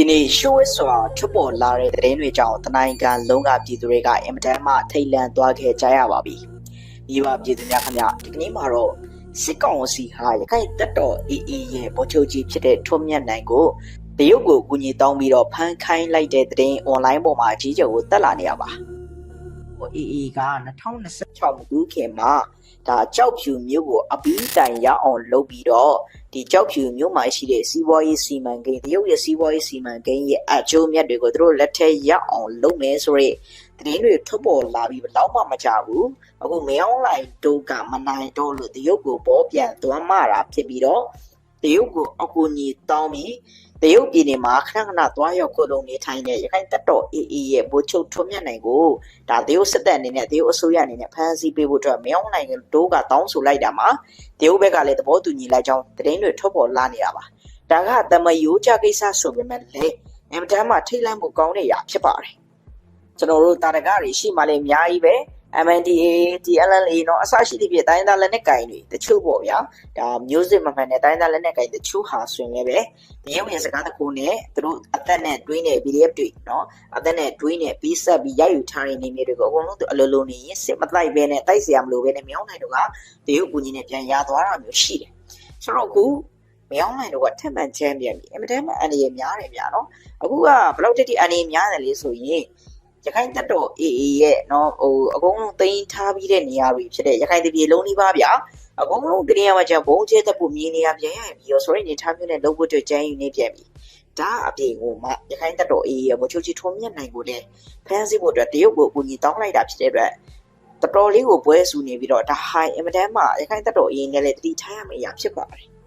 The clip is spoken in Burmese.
ဒီနေ့ရှိုးဝဲစွာထွက်ပေါ်လာတဲ့သတင်းတွေကြောင့်တနိုင်ကန်လုံးကပြည်သူတွေကအင်မတန်မှထိတ်လန့်သွားခဲ့ကြရပါပြီ။ဒီပါပြည်သူများခင်ဗျဒီကနေ့မှာတော့စစ်ကောင်စီဟာရခိုင်တပ်တော် AA ရဲ့ဗိုလ်ချုပ်ကြီးဖြစ်တဲ့ထွန်းမြတ်နိုင်ကိုတရုတ်ကိုကူညီတောင်းပြီးတော့ဖမ်းခိုင်းလိုက်တဲ့သတင်းအွန်လိုင်းပေါ်မှာအကြီးကျယ်ကိုတက်လာနေရပါ။ AA က2026ခုခေတ်မှာဒါကြောက်ဖြူမျိုးကိုအပီးတိုင်ရအောင်လုပ်ပြီးတော့ဒီကြောက်ဖြူမျိုးမှာရှိတဲ့စီးပွားရေးစီမံကိန်းတရုတ်ရဲ့စီးပွားရေးစီမံကိန်းရဲ့အကျိုးမြတ်တွေကိုသူတို့လက်ထက်ရအောင်လုပ်မယ်ဆိုရဲသတင်းတွေထွက်ပေါ်လာပြီးဘယ်တော့မှမကြဘူးအခုမယောင်းလိုက်တို့ကမနိုင်တော့လို့တရုတ်ကိုပေါ်ပြန်သွားမှတာဖြစ်ပြီးတော့ တရုတ်ကိုအကူအညီတောင်းပြီးတရုတ်ပြည်နယ်မှာခဏခဏသွားရောက်ကိုလုံနေထိုင်တဲ့ရခိုင်တပ်တော် AA ရဲ့ဗိုလ်ချုပ်ထွန်းမြတ်နိုင်ကိုဒါတရုတ်စစ်တပ်အနေနဲ့တရုတ်အစိုးရအနေနဲ့ဖမ်းဆီးပေးဖို့အတွက်မယောင်းနိုင်တို့ကတောင်းဆိုလိုက်တာမှာတရုတ်ဘက်ကလည်းသဘောတူညီလိုက်ကြောင်းသတင်းတွေထွက်ပေါ်လာနေတာပါဒါကတမယိုးကြကိစ္စဆိုပေမဲ့လေအင်မတန်မှထိတ်လန့်မှုကောင်းတဲ့ຢာဖြစ်ပါတယ်ကျွန်တော်တို့တာရကတွေရှိမှလည်းအများကြီးပဲ MNDA TLLA เนาะအစရှိသဖြင့်တိုင်းသားလက်နက်ကင်တွေတချို့ပေါ့ဗျာဒါမျိုးစစ်မမှန်တဲ့တိုင်းသားလက်နက်ကင်တချို့ဟာဆိုရင်လည်းပဲတရုတ်ရဲ့စကားတကူနဲ့သူတို့အသက်နဲ့တွင်းတဲ့ PDF တွေเนาะအသက်နဲ့တွင်းနဲ့ပြီးဆက်ပြီးရယူထားတဲ့နေမျိုးတွေကိုအကုန်လုံးသူအလိုလိုနေရင်စစ်မတိုက်ပဲနဲ့တိုက်เสียမလို့ပဲနဲ့မြောင်းနိုင်တို့ကတရုတ်ကူညီနဲ့ပြန်ရသွားတာမျိုးရှိတယ်ဆိုတော့အခုမြောင်းနိုင်တို့ကထက်မှန်ချမ်းပြန်ပြီအမတန်မှအန္တရာယ်များတယ်ဗျာเนาะအခုကဘယ်လောက်တိတိအန္တရာယ်များတယ်လေဆိုရင် ရခိုင်တပ်တော် AA ရဲ့နော်ဟိုအကုန်လုံးသိမ်းထားပြီးတဲ့နေရာတွေဖြစ်တဲ့ရခိုင်တပြည်လုံးလေးပါဗျာအကုန်လုံးတနေရာမှာကျဘုံကျဲတပ်ဖို့မြင်နေရပြန်ရပြီးရောဆိုရင်နေထားမျိုးနဲ့လုံးဝတွေ့ကြမ်းယူနေပြန်ပြီဒါအပြင်ကိုမှရခိုင်တပ်တော် AA ရဲ့မချုပ်ချီထုံးမြတ်နိုင်ကိုလည်းဖမ်းဆီးဖို့အတွက်တရုတ်ကိုအကူအညီတောင်းလိုက်တာဖြစ်တဲ့အတွက်တော်တော်လေးကိုပွဲဆူနေပြီးတော့ဒါဟိုင်အင်မတန်မှရခိုင်တပ်တော် AA နဲ့လည်းတတိထားရမယ့်အရာဖြစ်ပါတယ်